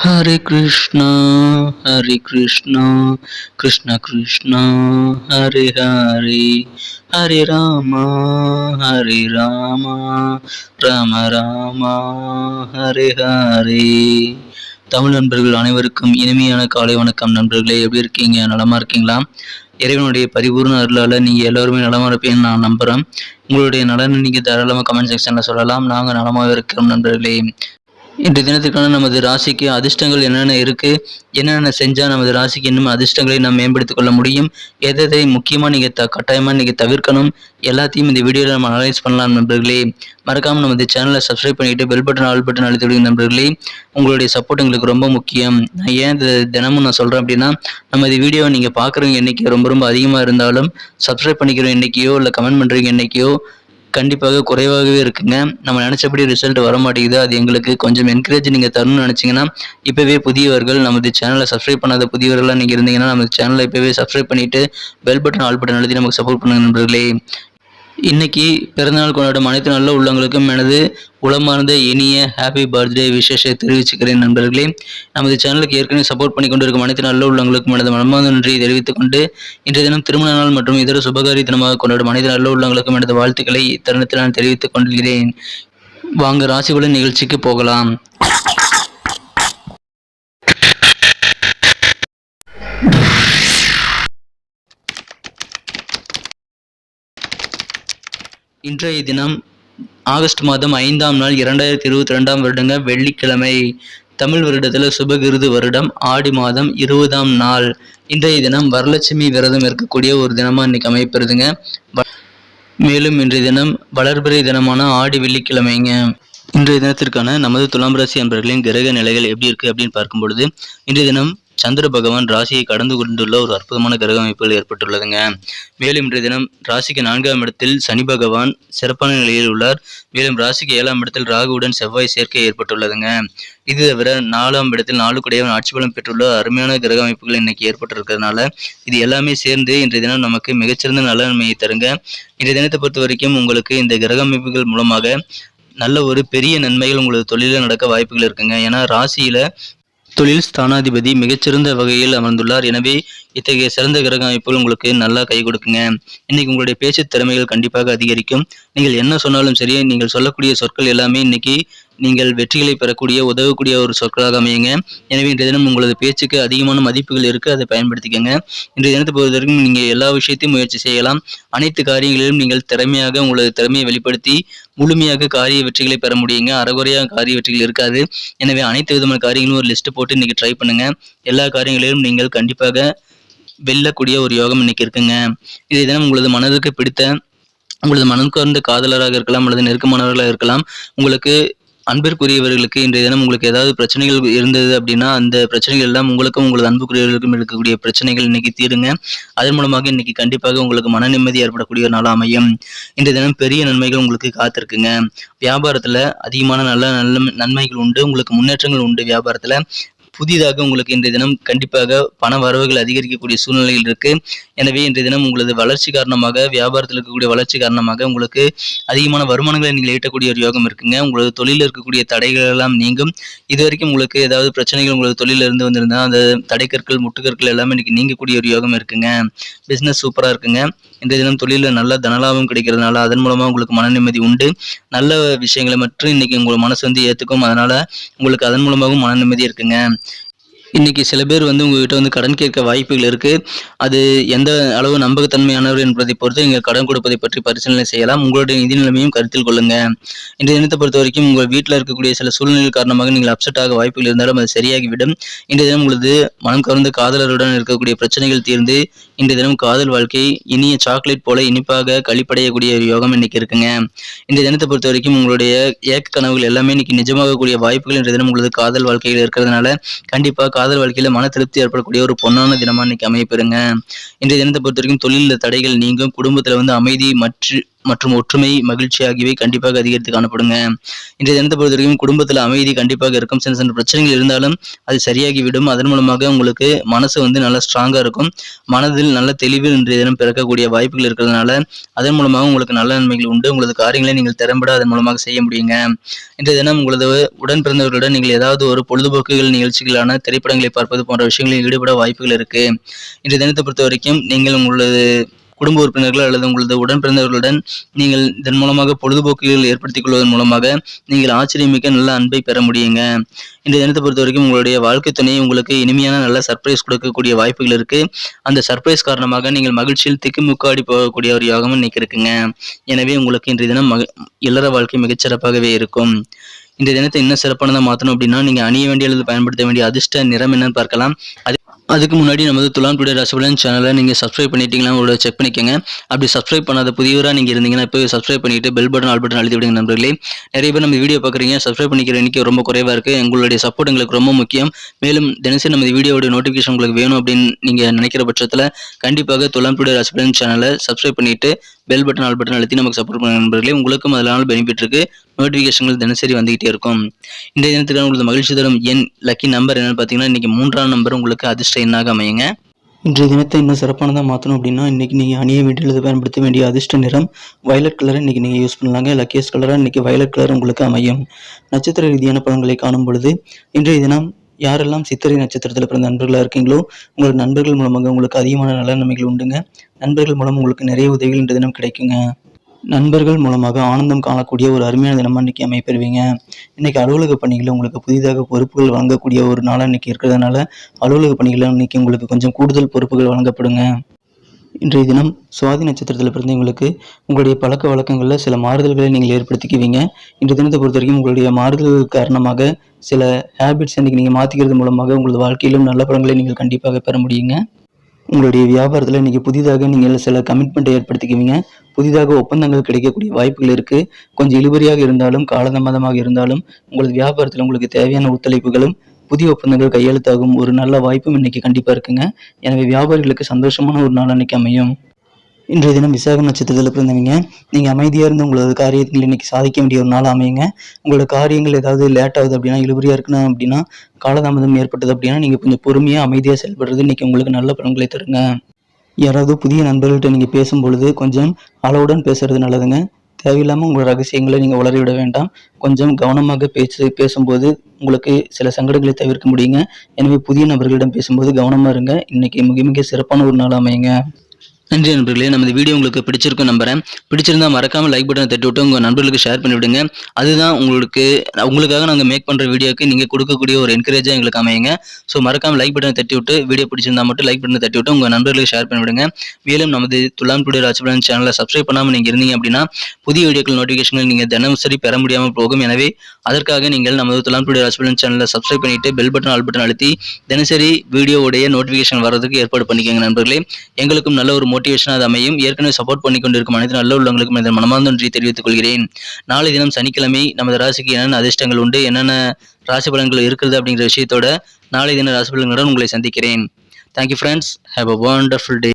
ஹரே கிருஷ்ணா ஹரே கிருஷ்ணா கிருஷ்ண கிருஷ்ணா ஹரே ஹரே ஹரே ராமா ஹரே ராமா ராம ராமா ஹரே ஹரே தமிழ் நண்பர்கள் அனைவருக்கும் இனிமையான காலை வணக்கம் நண்பர்களே எப்படி இருக்கீங்க? நலமா இருக்கீங்களா? இறைவனுடைய பரிபூர்ண அருளால் நீங்கள் எல்லோருமே நலமா இருப்பீங்கன்னு நான் நம்புகிறேன் உங்களுடைய நலனை நீங்கள் தாராளமாக கமெண்ட் செக்ஷனில் சொல்லலாம். நாங்கள் நலமாக இருக்கிறோம் நண்பர்களே. இன்றைய தினத்துக்கான நமது ராசிக்கு அதிர்ஷ்டங்கள் என்னென்ன இருக்குது என்னென்ன செஞ்சால் நமது ராசிக்கு இன்னும் அதிர்ஷ்டங்களை நாம் மேம்படுத்திக் கொள்ள முடியும்? எதை எதை முக்கியமாக நீங்கள் த கட்டாயமாக நீங்கள் தவிர்க்கணும்? எல்லாத்தையும் இந்த வீடியோவில் நம்ம அனலைஸ் பண்ணலாம் நண்பர்களே. மறக்காமல் நமது சேனலை சப்ஸ்கிரைப் பண்ணிக்கிட்டு பெல் பட்டன் ஆல் பட்டன் அழுத்தி விடுங்க நண்பர்களே. உங்களுடைய சப்போர்ட் எங்களுக்கு ரொம்ப முக்கியம். நான் ஏன் இது தினமும் நான் சொல்கிறேன் அப்படின்னா நம்ம இது வீடியோவை நீங்கள் பார்க்குறவங்க எண்ணிக்கை ரொம்ப ரொம்ப அதிகமாக இருந்தாலும் சப்ஸ்கிரைப் பண்ணிக்கிறோம் எண்ணிக்கையோ இல்லை கமெண்ட் பண்ணுறீங்க என்றைக்கையோ கண்டிப்பாக குறைவாகவே இருக்குங்க. நம்ம நினச்சபடி ரிசல்ட் வர மாட்டேங்குது அது எங்களுக்கு கொஞ்சம் என்கரேஜ் நீங்கள் தரணும்னு நினச்சிங்கன்னா இப்போவே புதியவர்கள் நமது சேனலை சப்ஸ்கிரைப் பண்ணாத புதியவர்களாக நீங்கள் இருந்தீங்கன்னா நம்ம சேனலை இப்போவே சப்ஸ்கிரைப் பண்ணிவிட்டு பெல் பட்டன் ஆல் பட்டன் எழுதி நமக்கு சப்போர்ட் பண்ணுங்க நண்பர்களே. இன்னைக்கு பிறந்தநாள் கொண்டாடும் அனைத்து நல்ல உள்ளங்களுக்கும் எனது உளமார்ந்த இனிய ஹாப்பி பர்த்டே விசேஷத்தை தெரிவிச்சுக்கிறேன் நண்பர்களே. நமது சேனலுக்கு ஏற்கனவே சப்போர்ட் பண்ணி கொண்டிருக்கும் அனைத்து நல்ல உள்ளங்களுக்கும் எனது மனமார்ந்த நன்றியை தெரிவித்துக் கொண்டு இன்றைய தினம் திருமண நாள் மற்றும் இதர சுபகாரி தினமாக கொண்டாடும் அனைத்து நல்ல உள்ளங்களுக்கும் எனது வாழ்த்துக்களை இத்தருணத்தில் நான் தெரிவித்துக் கொள்கிறேன். வாங்க ராசிபலன் நிகழ்ச்சிக்கு போகலாம். இன்றைய தினம் ஆகஸ்ட் மாதம் ஐந்தாம் நாள் இரண்டாயிரத்தி இருபத்தி ரெண்டாம் வருடங்க வெள்ளிக்கிழமை. தமிழ் வருடத்தில் சுபகிருது வருடம் ஆடி மாதம் இருபதாம் நாள். இன்றைய தினம் வரலட்சுமி விரதம் இருக்கக்கூடிய ஒரு தினமாக இன்னைக்கு அமைப்பிருதுங்க வ- மேலும் இன்றைய தினம் வளர்பிறை தினமான ஆடி வெள்ளிக்கிழமைங்க. இன்றைய தினத்திற்கான நமது துலாம் ராசி அன்பர்களின் கிரக நிலைகள் எப்படி இருக்கு அப்படின்னு பார்க்கும் பொழுது இன்றைய தினம் சந்திர பகவான் ராசியை கடந்து கொண்டுள்ள ஒரு அற்புதமான கிரக அமைப்புகள் ஏற்பட்டுள்ளதுங்க. மேலும் இன்றைய தினம் ராசிக்கு நான்காம் இடத்தில் சனி பகவான் சிறப்பான நிலையில் உள்ளார். மேலும் ராசிக்கு ஏழாம் இடத்தில் ராகுவுடன் செவ்வாய் சேர்க்கை ஏற்பட்டுள்ளதுங்க. இது தவிர நாலாம் இடத்தில் நாலு குடையவன் ஆட்சி பலம் பெற்றுள்ள அருமையான கிரக அமைப்புகள் இன்னைக்கு ஏற்பட்டிருக்கிறதுனால இது எல்லாமே சேர்ந்து இன்றைய தினம் நமக்கு மிகச்சிறந்த நல்ல நன்மையை தருங்க. இன்றைய தினத்தை பொறுத்த வரைக்கும் உங்களுக்கு இந்த கிரக அமைப்புகள் மூலமாக நல்ல ஒரு பெரிய நன்மைகள் உங்களது தொழிலில் நடக்க வாய்ப்புகள் இருக்குங்க. ஏன்னா ராசியில தொழில் ஸ்தானாதிபதி மிகச்சிறந்த வகையில் அமர்ந்துள்ளார். எனவே இத்தகைய சிறந்த கிரக அமைப்புகள் உங்களுக்கு நல்லா கை கொடுக்குங்க. இன்னைக்கு உங்களுடைய பேச்சு திறமைகள் கண்டிப்பாக அதிகரிக்கும். நீங்கள் என்ன சொன்னாலும் சரி நீங்கள் சொல்லக்கூடிய சொற்கள் எல்லாமே இன்னைக்கு நீங்கள் வெற்றிகளை பெறக்கூடிய உதவக்கூடிய ஒரு சொற்களாக அமையுங்க. எனவே இன்றைய தினம் உங்களது பேச்சுக்கு அதிகமான மதிப்புகள் இருக்குது அதை பயன்படுத்திக்கங்க. இன்றைய தினத்தை பொறுத்தவரைக்கும் நீங்கள் எல்லா விஷயத்தையும் முயற்சி செய்யலாம். அனைத்து காரியங்களிலும் நீங்கள் திறமையாக உங்களது திறமையை வெளிப்படுத்தி முழுமையாக காரிய வெற்றிகளை பெற முடியுங்க. அறகுறையாக காரிய வெற்றிகள் இருக்காது. எனவே அனைத்து விதமான காரியங்களும் ஒரு லிஸ்ட் போட்டு இன்னைக்கு ட்ரை பண்ணுங்க. எல்லா காரியங்களிலும் நீங்கள் கண்டிப்பாக வெல்லக்கூடிய ஒரு யோகம் இன்னைக்கு இருக்குங்க. இதை தினம் உங்களது மனதுக்கு பிடித்த உங்களது மனம் கவர்ந்த காதலராக இருக்கலாம் அல்லது நெருக்கமானவர்களாக இருக்கலாம். உங்களுக்கு அன்பிற்குரியவர்களுக்கு இன்றைய தினம் உங்களுக்கு ஏதாவது பிரச்சனைகள் இருந்தது அப்படின்னா அந்த பிரச்சனைகள் எல்லாம் உங்களுக்கும் உங்களது அன்புக்குரியவர்களுக்கும் இருக்கக்கூடிய பிரச்சனைகள் இன்னைக்கு தீருங்க. அதன் மூலமாக இன்னைக்கு கண்டிப்பாக உங்களுக்கு மன நிம்மதி ஏற்படக்கூடிய ஒரு நாள் அமையும். இன்றைய தினம் பெரிய நன்மைகள் உங்களுக்கு காத்திருக்குங்க. வியாபாரத்துல அதிகமான நல்ல நல்ல நன்மைகள் உண்டு. உங்களுக்கு முன்னேற்றங்கள் உண்டு வியாபாரத்துல. புதிதாக உங்களுக்கு இன்றைய தினம் கண்டிப்பாக பண வரவுகள் அதிகரிக்கக்கூடிய சூழ்நிலையில் இருக்கு. எனவே இன்றைய தினம் உங்களது வளர்ச்சி காரணமாக வியாபாரத்தில் இருக்கக்கூடிய வளர்ச்சி காரணமாக உங்களுக்கு அதிகமான வருமானங்களை நீங்கள் ஈட்டக்கூடிய ஒரு யோகம் இருக்குங்க. உங்களது தொழிலில் இருக்கக்கூடிய தடைகள் எல்லாம் நீங்கும். இது வரைக்கும் உங்களுக்கு ஏதாவது பிரச்சனைகள் உங்களது தொழிலில் இருந்து வந்திருந்தா அந்த தடைக்கற்கள் முட்டுக்கற்கள் எல்லாமே இன்னைக்கு நீங்கக்கூடிய ஒரு யோகம் இருக்குங்க. பிஸ்னஸ் சூப்பராக இருக்குங்க. இன்றைய தினம் தொழிலில் நல்ல தனலாபம் கிடைக்கிறதுனால அதன் மூலமாக உங்களுக்கு மன நிம்மதி உண்டு. நல்ல விஷயங்களை மட்டும் இன்னைக்கு உங்கள் மனசு வந்து ஏற்றுக்கும் அதனால உங்களுக்கு அதன் மூலமாகவும் மன நிம்மதி இருக்குங்க. இன்னைக்கு சில பேர் வந்து உங்ககிட்ட வந்து கடன் கேட்க வாய்ப்புகள் இருக்கு. அது எந்த அளவு நம்பகத்தன்மையானவர் என்பதை பொறுத்து நீங்கள் கடன் கொடுப்பதை பற்றி பரிசீலனை செய்யலாம். உங்களுடைய நிதி நிலைமையும் கருத்தில் கொள்ளுங்க. இன்றைய தினத்தை பொறுத்த வரைக்கும் உங்கள் வீட்டில் இருக்கக்கூடிய சில சூழ்நிலை காரணமாக நீங்கள் அப்செட் ஆக வாய்ப்புகள் இருந்தாலும் அது சரியாகிவிடும். இன்றைய தினம் உங்களது மனம் கவர்ந்த காதலருடன் இருக்கக்கூடிய பிரச்சனைகள் தீர்ந்து இன்றைய தினம் காதல் வாழ்க்கை இனிய சாக்லேட் போல இனிப்பாக கழிப்படையக்கூடிய ஒரு யோகம் இன்னைக்கு இருக்குங்க. இன்றைய தினத்தை பொறுத்த வரைக்கும் உங்களுடைய ஏக்க கனவுகள் எல்லாமே இன்னைக்கு நிஜமாகக்கூடிய வாய்ப்புகள் இன்றைய தினம் உங்களது காதல் வாழ்க்கையில் இருக்கிறதுனால கண்டிப்பாக காதல் வாழ்க்கையில மன திருப்தி ஏற்படக்கூடிய ஒரு பொன்னான தினமா இன்னைக்கு அமையப்பெறுங்க இன்றைய தினத்தை பொறுத்த வரைக்கும் தொழிலில் தடைகள் நீங்கும். குடும்பத்துல வந்து அமைதி மற்றும் மற்றும் ஒற்றுமை மகிழ்ச்சி ஆகியவை கண்டிப்பாக அதிகரித்து காணப்படுங்க. இன்றைய தினத்தை பொறுத்த வரைக்கும் குடும்பத்தில் அமைதி கண்டிப்பாக இருக்கும். சின்ன சின்ன பிரச்சனைகள் இருந்தாலும் அது சரியாகிவிடும். அதன் மூலமாக உங்களுக்கு மனசு வந்து நல்லா ஸ்ட்ராங்காக இருக்கும். மனதில் நல்ல தெளிவு இன்றைய தினம் பிறக்கக்கூடிய வாய்ப்புகள் இருக்கிறதுனால அதன் மூலமாக உங்களுக்கு நல்ல நன்மைகள் உண்டு. உங்களது காரியங்களை நீங்கள் திறம்பட அதன் மூலமாக செய்ய முடியுங்க. இன்றைய தினம் உங்களது உடன் பிறந்தவர்களுடன் நீங்கள் ஏதாவது ஒரு பொழுதுபோக்குகள் நிகழ்ச்சிகளான திரைப்படங்களை பார்ப்பது போன்ற விஷயங்களில் ஈடுபட வாய்ப்புகள் இருக்கு. இன்றைய தினத்தை பொறுத்த வரைக்கும் நீங்கள் உங்களது குடும்ப உறுப்பினர்கள் அல்லது உங்களது உடன் பிறந்தவர்களுடன் நீங்கள் இதன் மூலமாக பொழுதுபோக்குகள் ஏற்படுத்திக் கொள்வதன் மூலமாக நீங்கள் ஆச்சரியமிக்க நல்ல அன்பை பெற முடியுங்க. இந்த தினத்தை பொறுத்த வரைக்கும் உங்களுடைய வாழ்க்கை துணை உங்களுக்கு இனிமையான நல்ல சர்ப்ரைஸ் கொடுக்கக்கூடிய வாய்ப்புகள் இருக்கு. அந்த சர்ப்ரைஸ் காரணமாக நீங்கள் மகிழ்ச்சியில் திக்குமுக்காடி போகக்கூடிய ஒரு யோகமும் இன்னைக்கு இருக்குங்க. எனவே உங்களுக்கு இன்றைய தினம் மக இல்லற வாழ்க்கை மிகச்சிறப்பாகவே இருக்கும். இந்த தினத்தை இன்னும் சிறப்பானதாக மாற்றணும் அப்படின்னா நீங்கள் அணிய வேண்டிய அல்லது பயன்படுத்த வேண்டிய அதிர்ஷ்ட நிறம் என்னன்னு பார்க்கலாம். அது அதுக்கு முன்னாடி நமது துலாம் டுடே ரசபலன் சேனலை நீங்கள் சப்ஸ்கிரைப் பண்ணிட்டீங்களா உங்களோட செக் பண்ணிக்கோங்க. அப்படி சப்ஸ்கிரைப் பண்ணாத புதியவராக நீங்கள் இருந்தீங்கன்னா இப்போ சப்ஸ்கிரைப் பண்ணிட்டு பெல் பட்டன் ஆல் பட்டன் அழுத்தி விடுங்க நண்பர்களே. நிறைய பேர் நம்ம வீடியோ பார்க்குறீங்க சப்ஸ்கிரைப் பண்ணிக்கிற எண்ணிக்கை ரொம்ப குறைவாக இருக்குது உங்களுடைய சப்போர்ட் எங்களுக்கு ரொம்ப முக்கியம். மேலும் தினசரி நம்ம வீடியோவோட நோட்டிஃபிகேஷன் உங்களுக்கு வேணும் அப்படின்னு நீங்கள் நினைக்கிற பட்சத்தில் கண்டிப்பாக துலாம் டுடே ரசபலன் சேனலை சப்ஸ்கிரைப் பண்ணிட்டு பெல் பட்டன் ஆல் பட்டன் அழுத்தி நமக்கு சப்போர்ட் பண்ணுங்க நண்பர்களே. உங்களுக்கும் அதனால பெனிஃபிட் இருக்குது நோட்டிஃபிகேஷன்கள் தினசரி வந்துகிட்டே இருக்கும். இந்த தினத்துக்கான உங்களுக்கு மகிழ்ச்சி தரும் என் லக்கி நம்பர் என்னென்னு பார்த்தீங்கன்னா இன்றைக்கி மூன்றாம் நம்பர் உங்களுக்கு அதிர்ஷ்ட எண்ணாக அமையுங்க. இன்றைய தினத்தை இன்னும் சிறப்பானதாக மாற்றணும் அப்படின்னா இன்றைக்கி நீங்கள் அணிய வேண்டியது பயன்படுத்த வேண்டிய அதிர்ஷ்ட நிறம் வயலட் கலரை இன்றைக்கி நீங்கள் யூஸ் பண்ணலாங்க. லக்கியஸ் கலராக இன்றைக்கி வயலட் கலர் உங்களுக்கு அமையும். நட்சத்திர ரீதியான பலன்களை காணும் பொழுது இன்றைய தினம் யாரெல்லாம் சித்திரை நட்சத்திரத்தில் பிறந்த நண்பர்களாக இருக்கீங்களோ உங்களுக்கு நண்பர்கள் மூலமாக உங்களுக்கு அதிகமான நல்ல நன்மைகள் உண்டுங்க. நண்பர்கள் மூலம் உங்களுக்கு நிறைய உதவிகள் இன்றைய தினம் கிடைக்குங்க. நண்பர்கள் மூலமாக ஆனந்தம் காணக்கூடிய ஒரு அருமையான தினமாக இன்றைக்கி அமைப்பெறுவீங்க இன்றைக்கி அலுவலக பணிகளில் உங்களுக்கு புதிதாக பொறுப்புகள் வழங்கக்கூடிய ஒரு நாளாக இன்றைக்கி இருக்கிறதுனால அலுவலக பணிகளில் இன்றைக்கி உங்களுக்கு கொஞ்சம் கூடுதல் பொறுப்புகள் வழங்கப்படுங்க. இன்றைய தினம் சுவாதி நட்சத்திரத்தில் பிறந்தவங்களுக்கு உங்களுடைய பழக்க வழக்கங்களில் சில மாறுதல்களை நீங்கள் ஏற்படுத்திக்குவீங்க. இன்றைய தினத்தை பொறுத்த வரைக்கும் உங்களுடைய மாறுதல் காரணமாக சில ஹேபிட்ஸ் இன்றைக்கி நீங்கள் மாற்றிக்கிறது மூலமாக உங்களது வாழ்க்கையிலும் நல்ல பலன்களை நீங்கள் கண்டிப்பாக பெற முடியுங்க. உங்களுடைய வியாபாரத்தில் இன்றைக்கி புதிதாக நீங்கள் சில கமிட்மெண்ட்டை ஏற்படுத்திக்குவீங்க. புதிதாக ஒப்பந்தங்கள் கிடைக்கக்கூடிய வாய்ப்புகள் இருக்குது கொஞ்சம் இழுபறியாக இருந்தாலும் காலதாமதமாக இருந்தாலும் உங்களது வியாபாரத்தில் உங்களுக்கு தேவையான ஒத்துழைப்புகளும் புதிய ஒப்பந்தங்கள் கையெழுத்தாகும் ஒரு நல்ல வாய்ப்பும் இன்றைக்கி கண்டிப்பாக இருக்குங்க. எனவே வியாபாரிகளுக்கு சந்தோஷமான ஒரு நாள் அன்றைக்கி அமையும். இன்றைய தினம் விசாகம் நட்சத்திரத்தில் பிறந்தவங்க. நீங்கள் அமைதியாக இருந்து உங்களது காரியத்தில் இன்றைக்கி சாதிக்க வேண்டிய ஒரு நாள் அமையுங்க. உங்களோட காரியங்கள் ஏதாவது லேட் ஆகுது அப்படின்னா இழுபறியாக இருக்கணும் அப்படின்னா காலதாமதம் ஏற்பட்டது அப்படின்னா நீங்கள் கொஞ்சம் பொறுமையாக அமைதியாக செயல்படுறது இன்றைக்கி உங்களுக்கு நல்ல பலன்களை தருங்க. யாராவது புதிய நண்பர்கள்ட்ட நீங்கள் பேசும்பொழுது கொஞ்சம் அளவுடன் பேசுறது நல்லதுங்க. தேவையில்லாமல் உங்களோட ரகசியங்களை நீங்கள் உளறி விட வேண்டாம். கொஞ்சம் கவனமாக பேச்சு பேசும்போது உங்களுக்கு சில சங்கடங்களை தவிர்க்க முடியுங்க. எனவே புதிய நபர்களிடம் பேசும்போது கவனமாக இருங்க. இன்றைக்கி மிக மிக சிறப்பான ஒரு நாள் அமையுங்க. நன்றி நண்பர்களே. நமது வீடியோ உங்களுக்கு பிடிச்சிருக்கும் நம்புறேன். பிடிச்சிருந்தா மறக்காம லைக் பட்டனை தட்டி விட்டு உங்க நண்பர்களுக்கு ஷேர் பண்ணி விடுங்க அதுதான் உங்களுக்கு உங்களுக்காக நாங்கள் மேக் பண்ற வீடியோக்கு நீங்க கொடுக்கக்கூடிய ஒரு என்கரேஜா எங்களுக்கு அமையுங்க. ஸோ மறக்காம லைக் பட்டனை தட்டி விட்டு வீடியோ பிடிச்சிருந்தா மட்டும் லைக் பட்டனை தட்டி விட்டு உங்க நண்பர்களுக்கு ஷேர் பண்ணி விடுங்க மேலும் நமது துலாம் டுடே ராஜபலன் சேனலை சப்ஸ்கிரைப் பண்ணாமல் நீங்க இருந்தீங்க அப்படின்னா புதிய வீடியோக்கள் நோட்டிஃபிகேஷன்கள் நீங்க தினசரி பெற முடியாமல் போகும். எனவே அதற்காக நீங்கள் நமது துலாம் டுடே ராஜபலன் சேனலை சப்ஸ்கிரைப் பண்ணிட்டு பெல் பட்டன் ஆல் பட்டன் அழுத்தி தினசரி வீடியோவுடைய நோட்டிஃபிகேஷன் வர்றதுக்கு ஏற்பாடு பண்ணிக்கோங்க நண்பர்களே. எங்களுக்கும் நல்ல ஒரு மோட்டிவேஷனாக அது அமையும். ஏற்கனவே சப்போர்ட் பண்ணி கொண்டிருக்கும் அனைத்து நல்ல உள்ளவங்களுக்கும் இந்த மனமார்ந்த நன்றி தெரிவித்துக் கொள்கிறேன். நாளை தினம் சனிக்கிழமை நமது ராசிக்கு என்னென்ன அதிர்ஷ்டங்கள் உண்டு என்னென்ன ராசி பலன்கள் இருக்கிறது அப்படிங்கிற விஷயத்தோட நாளை தின ராசி பலன்களுடன் உங்களை சந்திக்கிறேன். Thank you friends have a wonderful day